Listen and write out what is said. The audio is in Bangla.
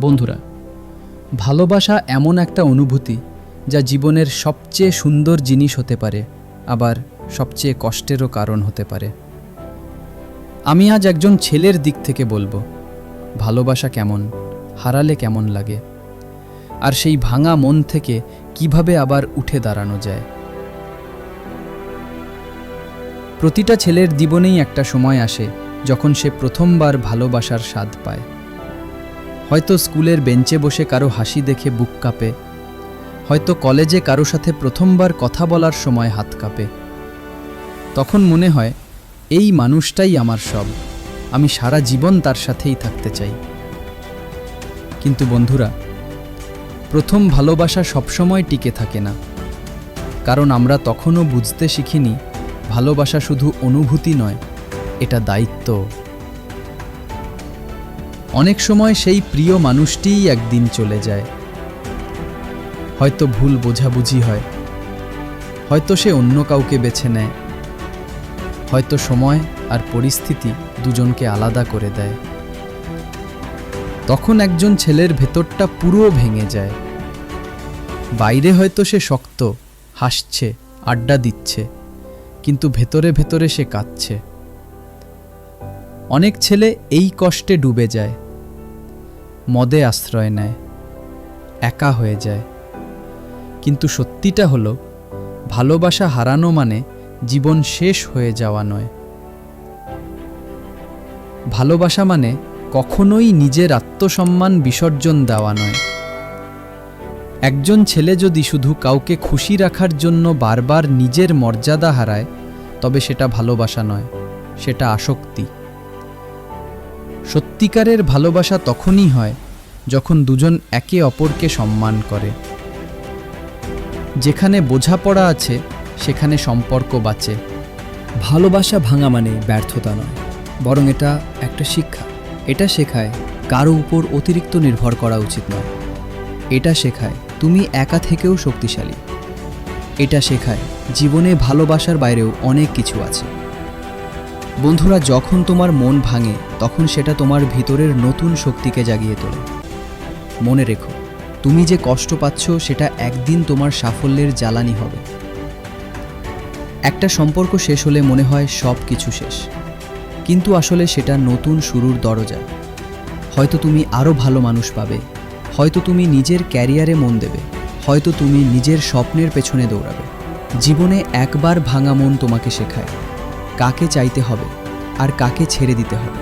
বন্ধুরা, ভালোবাসা এমন একটা অনুভূতি যা জীবনের সবচেয়ে সুন্দর জিনিস হতে পারে, আবার সবচেয়ে কষ্টেরও কারণ হতে পারে। আমি আজ একজন ছেলের দিক থেকে বলব, ভালোবাসা কেমন, হারালে কেমন লাগে, আর সেই ভাঙা মন থেকে কীভাবে আবার উঠে দাঁড়ানো যায়। প্রতিটা ছেলের জীবনেই একটা সময় আসে যখন সে প্রথমবার ভালোবাসার স্বাদ পায়। হয়তো স্কুলের বেঞ্চে বসে কারও হাসি দেখে বুক কাঁপে, হয়তো কলেজে কারও সাথে প্রথমবার কথা বলার সময় হাত কাঁপে। তখন মনে হয়, এই মানুষটাই আমার সব, আমি সারা জীবন তার সাথেই থাকতে চাই। কিন্তু বন্ধুরা, প্রথম ভালোবাসা সবসময় টিকে থাকে না, কারণ আমরা তখনও বুঝতে শিখিনি, ভালোবাসা শুধু অনুভূতি নয়, এটা দায়িত্ব। অনেক সময় সেই প্রিয় মানুষটিই একদিন চলে যায়। হয়তো ভুল বোঝাবুঝি হয়। হয়তো সে অন্য কাউকে বেছে নেয়। হয়তো সময় আর পরিস্থিতি দুজনকে আলাদা করে দেয়। তখন একজন ছেলের ভেতরটা পুরো ভেঙে যায়। বাইরে হয়তো সে শক্ত, হাসছে, আড্ডা দিচ্ছে, কিন্তু ভেতরে ভেতরে সে কাঁদছে। অনেক ছেলে এই কষ্টে ডুবে যায়। মদে আশ্রয় নেয়, একা হয়ে যায়। কিন্তু সত্যিটা হলো, ভালোবাসা হারানো মানে জীবন শেষ হয়ে যাওয়া নয়। ভালোবাসা মানে কখনোই নিজের আত্মসম্মান বিসর্জন দেওয়া নয়। একজন ছেলে যদি শুধু কাউকে খুশি রাখার জন্য বারবার নিজের মর্যাদা হারায়, তবে সেটা ভালোবাসা নয়, সেটা আসক্তি। সত্যিকারের ভালোবাসা তখনই হয় যখন দুজন একে অপরকে সম্মান করে। যেখানে বোঝাপড়া আছে, সেখানে সম্পর্ক বাঁচে। ভালোবাসা ভাঙা মানে ব্যর্থতা নয়, বরং এটা একটা শিক্ষা। এটা শেখায় কারও উপর অতিরিক্ত নির্ভর করা উচিত নয়। এটা শেখায় তুমি একা থেকেও শক্তিশালী। এটা শেখায় জীবনে ভালোবাসার বাইরেও অনেক কিছু আছে। বন্ধুরা, যখন তোমার মন ভাঙে, তখন সেটা তোমার ভিতরের নতুন শক্তিকে জাগিয়ে তোলে। মনে রেখো, তুমি যে কষ্ট পাচ্ছ, সেটা একদিন তোমার সাফল্যের জ্বালানি হবে। একটা সম্পর্ক শেষ হলে মনে হয় সব কিছু শেষ। কিন্তু আসলে সেটা নতুন শুরুর দরজা। হয়তো তুমি আরও ভালো মানুষ পাবে, হয়তো তুমি নিজের ক্যারিয়ারে মন দেবে, হয়তো তুমি নিজের স্বপ্নের পেছনে দৌড়াবে। জীবনে একবার ভাঙা মন তোমাকে শেখায়। কাকে চাইতে হবে আর কাকে ছেড়ে দিতে হবে।